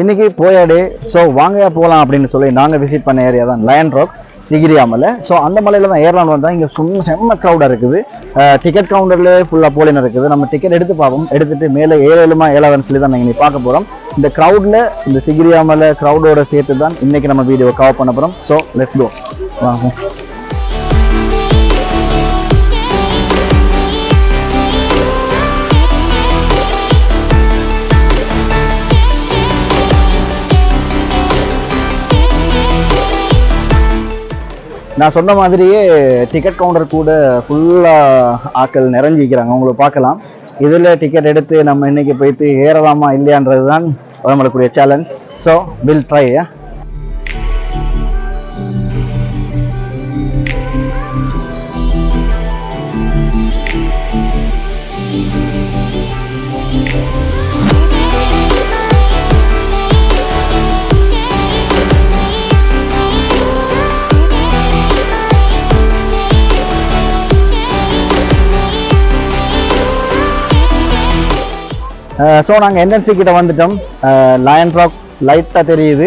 இன்னைக்கு போயாடு. ஸோ வாங்க போகலாம் அப்படின்னு சொல்லி நாங்கள் விசிட் பண்ண ஏரியா தான் லயன் ராக் சிகிரியா மலை ஸோ அந்த மலையில் தான் ஏறலாம்னு வந்தால் இங்கே சும்மா செம்ம க்ரௌடாக இருக்குது. டிக்கெட் கவுண்டரில் ஃபுல்லாக போலின்னு இருக்குது. நம்ம டிக்கெட் எடுத்து பார்ப்போம். எடுத்துட்டு மேலே ஏழேழுமா ஏழாவதுன்னு சொல்லி தான் நாங்கள் பார்க்க போகிறோம் இந்த க்ரௌடில் இந்த சிகிரியா மலை க்ரௌடோட சேர்த்து தான் இன்றைக்கி நம்ம வீடியோ கவர் பண்ண போகிறோம் ஸோ லெஃப்ட் கோ வாங்க. நான் சொன்ன மாதிரியே டிக்கெட் கவுண்டர் கூட ஃபுல்லாக ஆட்கள் நிறைஞ்சிக்கிறாங்க உங்களுக்கு பார்க்கலாம். இதில் டிக்கெட் எடுத்து நம்ம இன்றைக்கி போயிட்டு ஏறலாமா இல்லையான்றது தான் நம்மளுக்குரிய challenge so will try so நாங்கள் என்என்சி கிட்ட வந்துட்டோம். லயன் ராக் லைட்டாக தெரியுது.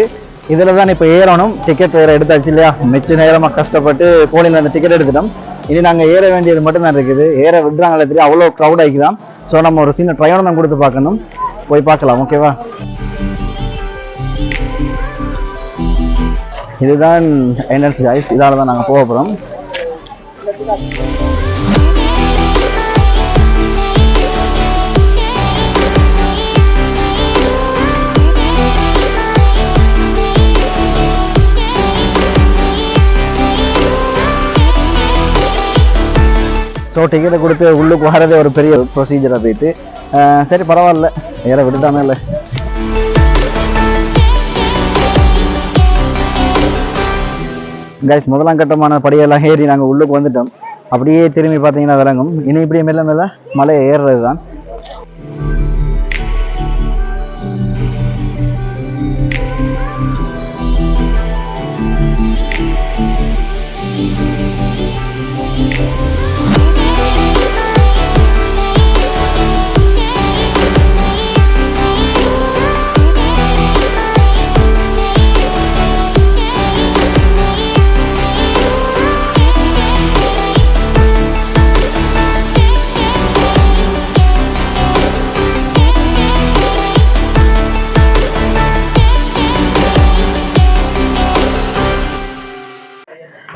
இதில் தான் இப்போ ஏறணும். டிக்கெட் வேறு எடுத்தாச்சு இல்லையா? மிச்ச நேரமாக கஷ்டப்பட்டு போலியில் அந்த டிக்கெட் எடுத்துட்டோம். இனி நாங்கள் ஏற வேண்டியது மட்டும் தான் இருக்குது. ஏற விடுறாங்களே தெரியும் அவ்வளோ க்ரௌட் ஆகிக்குதான் ஸோ நம்ம ஒரு சின்ன ட்ரையானம் தான் கொடுத்து பார்க்கணும். போய் பார்க்கலாம் ஓகேவா இதுதான் என்எல்சி ஐஸ் இதால் தான் நாங்கள் போக போகிறோம் ஸோ டிக்கெட்டை கொடுத்து உள்ளுக்கு வரதே ஒரு பெரிய ப்ரொசீஜராக போயிட்டு சரி பரவாயில்ல. ஏற விட்டுட்டானே இல்லை. கைஸ் முதலாம் கட்டமான படியெல்லாம் ஏறி நாங்கள் உள்ளுக்கு வந்துட்டோம். அப்படியே திரும்பி பார்த்தீங்கன்னா விளங்கும். இனி இப்படியே மெல்ல மெல்ல மலையை ஏறுறது தான்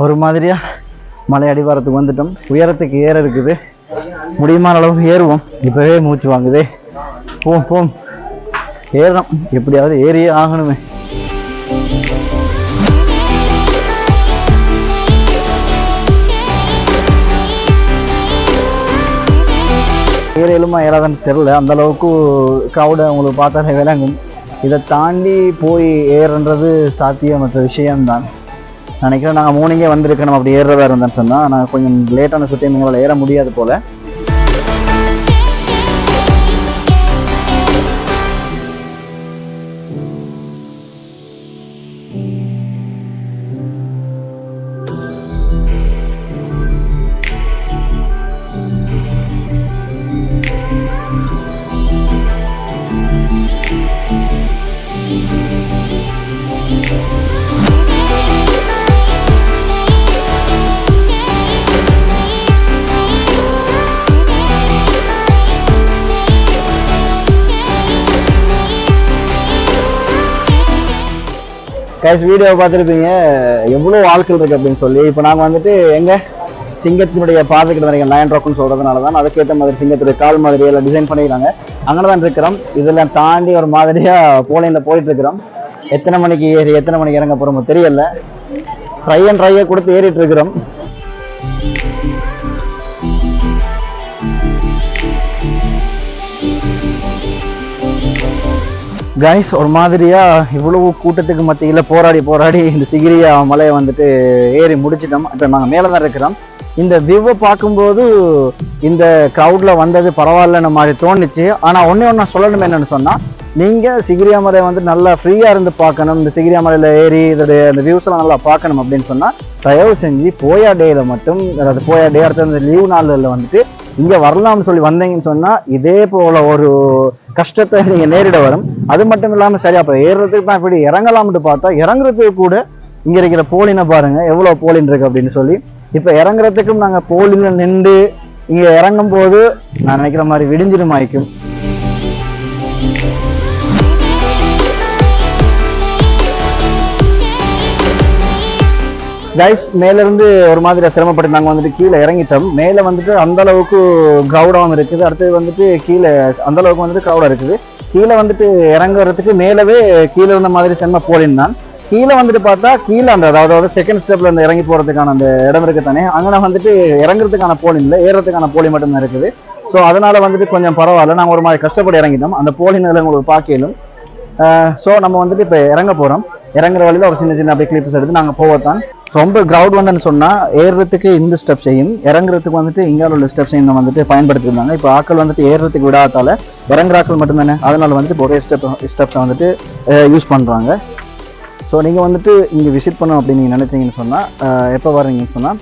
ஒரு மாதிரியா மலை அடிவாரத்துக்கு வந்துட்டோம். உயரத்துக்கு ஏற இருக்குது. முடியுமான அளவு ஏறுவோம். இப்பவே மூச்சு வாங்குதே. போம் போம். ஏறணும். எப்படியாவது ஏறியே ஆகணுமே. ஏறியலுமா ஏறாதான்னு தெரில அந்த அளவுக்கு க்ரௌடை அவங்களுக்கு பார்த்தாலே விளங்கும். இதை தாண்டி போய் ஏறுன்றது சாத்தியமற்ற விஷயம்தான். நினைக்கிறேன் நாங்கள் மார்னிங்கே வந்திருக்கணும் அப்படி ஏறுறதா இருந்தேன்னு சொன்னால் நான் கொஞ்சம் லேட்டான சுற்றி எங்களால் ஏற முடியாது போல். கேஷ் வீடியோ பார்த்துருப்பீங்க. எவ்வளோ ஆட்கள் இருக்கு அப்படின்னு சொல்லி. இப்போ நாங்கள் வந்துட்டு எங்கே? சிங்கத்தினுடைய பாதைக்கிட்ட நினைக்கிறேன் நயன் ராக்னு சொல்கிறதுனால தான். அதுக்கேற்ற மாதிரி சிங்கத்துடைய கால் மாதிரி எல்லாம் டிசைன் பண்ணிக்கிறாங்க அங்கே தான் இருக்கிறோம் இதெல்லாம் தாண்டி ஒரு மாதிரியாக போலையில் போயிட்டுருக்கிறோம். எத்தனை மணிக்கு ஏறி எத்தனை மணிக்கு இறங்க போகிறோமோ தெரியல. ட்ரை அண்ட் ட்ரையை கொடுத்து ஏறிட்டு இருக்கிறோம் கைஸ் ஒரு மாதிரியாக இவ்வளவு கூட்டத்துக்கு மத்தியில் போராடி போராடி இந்த சிகிரியா மலையை வந்துட்டு ஏறி முடிச்சிட்டோம். இப்போ நாங்கள் மேலே தான் இருக்கிறோம். இந்த வியூவை பார்க்கும்போது இந்த க்ரௌடில் வந்தது பரவாயில்லன்னு மாதிரி தோணுச்சு. ஆனால் ஒன்றே ஒன்று சொல்லணும் என்னென்னு சொன்னால் நீங்கள் சிகிரியா மலையை வந்து நல்லா ஃப்ரீயாக இருந்து பார்க்கணும். இந்த சிகிரியா மலையில் ஏறி இதோடைய அந்த வியூஸ்லாம் நல்லா பார்க்கணும் அப்படின்னு சொன்னால் தயவு செஞ்சு போயா டேயில் மட்டும் அதாவது போயா டே அடுத்த அந்த லீவ் நாளில் வந்துட்டு இங்கே வரலாம்னு சொல்லி வந்தீங்கன்னு சொன்னால் இதே போல் ஒரு கஷ்டத்தை நீங்கள் நேரிட வரும். அது மட்டும் இல்லாமல் சரி அப்போ ஏறுறதுக்கு தான் இப்படி இறங்கலாம்னு பார்த்தா இறங்குறதுக்கு கூட இங்கே இருக்கிற போலினை பாருங்கள் எவ்வளோ போலின் இருக்கு அப்படின்னு சொல்லி. இப்போ இறங்குறதுக்கும் நாங்கள் போலியில் நின்று இங்கே இறங்கும் போது நான் நினைக்கிற மாதிரி விடிஞ்சிடும் விடிஞ்சிருமாய்க்கும் கைஸ் மேலேருந்து ஒரு மாதிரி சிரமப்பட்டு நாங்கள் வந்துட்டு கீழே இறங்கிட்டோம். மேலே வந்துட்டு அந்த அளவுக்கு கிரௌடாகவும் இருக்குது அடுத்தது வந்துட்டு கீழே அந்த அளவுக்கு வந்துட்டு க்ரௌடாக இருக்குது. கீழே வந்துட்டு இறங்குறதுக்கு மேலவே கீழே இருந்த மாதிரி சென்ம போலின் தான். கீழே வந்துட்டு பார்த்தா கீழே அந்த அதாவது செகண்ட் ஸ்டெப்ல இந்த இறங்கி போகிறதுக்கான அந்த இடம் இருக்குது தானே. அங்கே வந்துட்டு இறங்குறதுக்கான போலின் இல்லை ஏறுறதுக்கான போலி மட்டும்தான் இருக்குது. ஸோ அதனால வந்துட்டு கொஞ்சம் பரவாயில்ல. நாங்கள் ஒரு மாதிரி கஷ்டப்பட்டு இறங்கிட்டோம். அந்த போலின்களை உங்களுக்கு பார்க்கலும் ஸோ நம்ம வந்துட்டு இப்போ இறங்க போகிறோம் இறங்குற வழியில் ஒரு சின்ன சின்ன அப்படியே கிளிப்ஸ் எடுத்து நாங்கள் போவத்தான் ரொம்ப கிரவுட் வந்துன்னு சொன்னால் ஏறுறதுக்கு இந்த ஸ்டெப் செய்யும் இறங்குறதுக்கு வந்துட்டு இங்கால உள்ள ஸ்டெப் செய்யும் வந்துட்டு பயன்படுத்தியிருந்தாங்க. இப்போ ஆக்கள் வந்துட்டு ஏறுறதுக்கு விடாதால இறங்குற ஆக்கள் மட்டும்தானே? அதனால வந்துட்டு இப்போ ஒரே ஸ்டெப் ஸ்டெப்ஸை வந்துட்டு யூஸ் பண்ணுறாங்க ஸோ நீங்கள் வந்துட்டு இங்கே விசிட் பண்ணணும் அப்படின்னு நீங்கள் நினைச்சீங்கன்னு சொன்னால் எப்போ வர்றீங்கன்னு சொன்னால்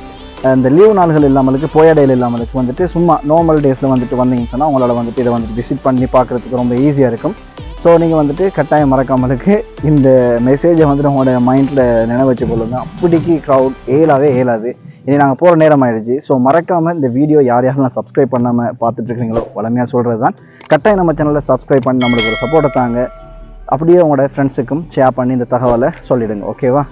இந்த லீவு நாள்கள் இல்லாமலுக்கு போயாடையில் இல்லாமலுக்கு வந்துட்டு சும்மா நார்மல் டேஸில் வந்துட்டு வந்தீங்கன்னு சொன்னால் உங்களால் வந்துட்டு இதை வந்துட்டு விசிட் பண்ணி பார்க்குறதுக்கு ரொம்ப ஈஸியாக இருக்கும். ஸோ நீங்கள் வந்துட்டு கட்டாயம் மறக்காமலுக்கு இந்த மெசேஜை வந்துட்டு உங்களோட மைண்டில் நினைவு வச்சு கொள்ளுங்க. அப்படிக்கு க்ரௌட் ஏலாவே ஏலாது இனி நாங்கள் போகிற நேரம் ஆயிடுச்சு. ஸோ மறக்காமல் இந்த வீடியோ யார் யாரெல்லாம் சப்ஸ்கிரைப் பண்ணாமல் பார்த்துட்டு இருக்கீங்களோ வளமையாக சொல்கிறது தான் கட்டாயம் நம்ம சேனலை சப்ஸ்கிரைப் பண்ணி நம்மளுக்கு ஒரு சப்போர்ட்டை தாங்க. அப்படியே உங்களோட ஃப்ரெண்ட்ஸுக்கும் ஷேர் பண்ணி இந்த தகவலை சொல்லிவிடுங்க ஓகேவா